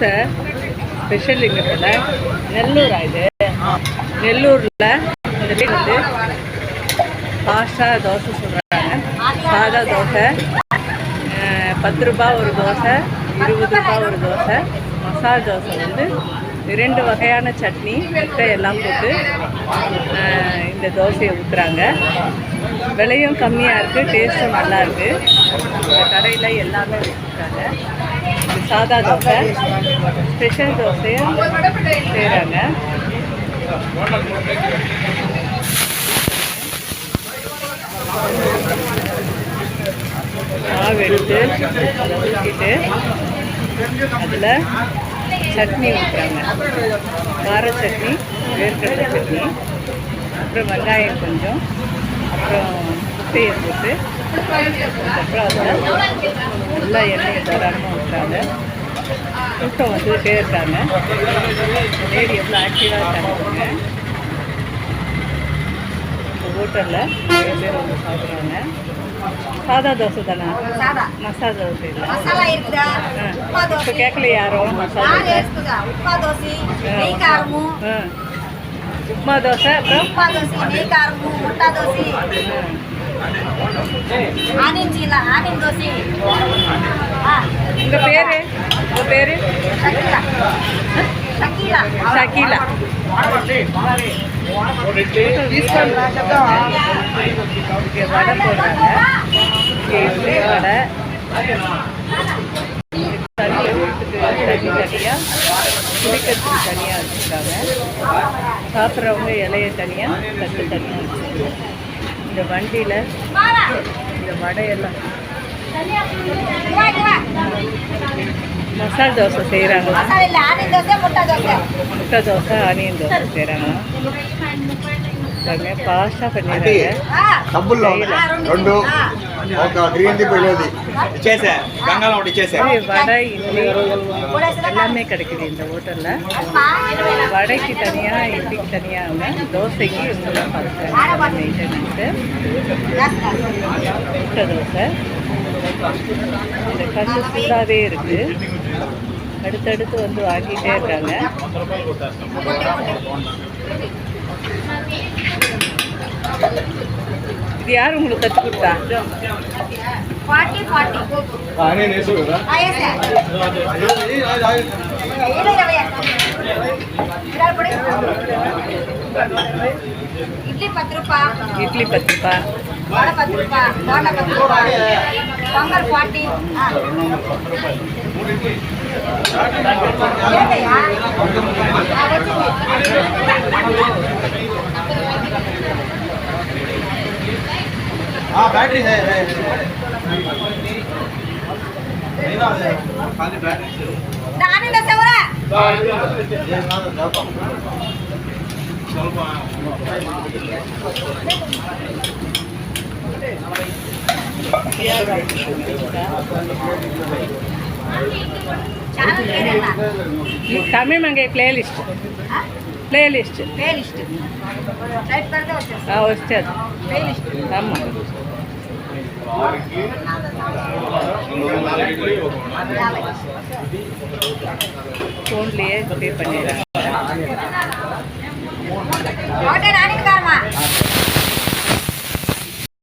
Dosa special இங்கே நெல்லூரா இது? நெல்லூரில் இந்த வீடு வந்து ஃபாஸ்ட்டாக தோசை சொல்கிறாங்க சாதா தோசை பத்து ரூபா ஒரு தோசை இருபது ரூபா ஒரு தோசை. மசாலா தோசை வந்து ரெண்டு வகையான சட்னி முட்டை எல்லாம் போட்டு இந்த தோசையை ஊற்றுறாங்க விலையும் கம்மியாக இருக்குது டேஸ்ட்டும் நல்லா இருக்குது இந்த கடையில் எல்லாமே வச்சுருக்காங்க. சாதா தோசை. ஸ்பெஷல் தோசையும் செய்கிறாங்க மாவு எடுத்து ஊற்றிட்டு அதில் சட்னி ஊற்றுறாங்க கார சட்னி வேர்க்கடலை சட்னி அப்புறம் வெங்காயம் கொஞ்சம் அப்புறம் முட்டையை போட்டு அதுக்கப்புறம் அதில் நல்லா எண்ணெயை தாராளமாக ஊற்றுறாங்க கூட்டம் வந்துகிட்டே இருக்காங்க லேடி எவ்வளோ ஆக்டிவாக இருக்காங்க ஹோட்டலில் நிறைய பேர் வந்து சாப்பிட்றாங்க. சாதா தோசை தானே? மசாலா தோசை இல்லை. மசாலா இருக்குதா? இப்போ கேட்கல யாரும் மசாலா நாலு தோசை. நெய் காரமும் உப்மா தோசை அப்புறம்? உப்பா தோசை நெய் காரமும் முட்டா dosa. Onion cheela onion dosa. ஆ. உங்கள் பேர்? உங்கள் பேர்? சக்கீலா. வடை போடுறாங்க. இட்லி வடை. தண்ணி தனியாக குடிக்கிறதுக்கு தனியாக வச்சுருக்காங்க. சாப்பிட்றவங்க இலைய தனியாக தட்டு தனியாக வச்சுருக்காங்க. இந்த வண்டியில் இந்த வடையெல்லாம் வா, இங்க வா. மசால் தோசை செய்கிறாங்க மசாலா இல்ல ஆனியன் தோசை முட்டை தோசை முட்டை தோசை ஆனியன் தோசை செய்கிறாங்க பாருங்க ஃபாஸ்ட்டாக பண்ணிடுறாங்க ఆ, డబ్బుల్లో ఆ, రెండు రెండు ఆ. ఒక గ్రీన్ ది పోయినది ఇచ్చేసా గంగాలో ఒకటి ఇచ్చేసా இது வடை இட்லி కూడేసిన எல்லாமே கிடைக்குது இந்த ஹோட்டலில் అమ్మా, ఇరవై నాలుగు. வடைக்கு தனியாக இட்லிக்கு தனியாக தோசைக்கு இவங்க தான் பார்க்குறாங்க மெயின்டெனன்ஸு முட்டை தோசை. இந்த கல் ஃபுல்லாகவே இருக்குது அடுத்தடுத்து வந்து வாங்கிட்டே இருக்காங்க. இது யார் உங்களுக்கு கற்றுக் கொடுத்தா? பாட்டி இட்லி பத்து ரூபா இட்லி பத்து ரூபா வடை பத்து ரூபா போண்டா பத்து ரூபா பொங்கல் ஃபார்ட்டி हाँ बैटरी है Tamil Mangai playlist playlist playlist right పెడితే వచ్చేస్తుంది ஆ வச்சது ప్లే లిస్ట్ ஆமாம் యాభై ஃபோன்லேயே பே பண்ணிடுறாங்க ஆட்டோ நானே காரமா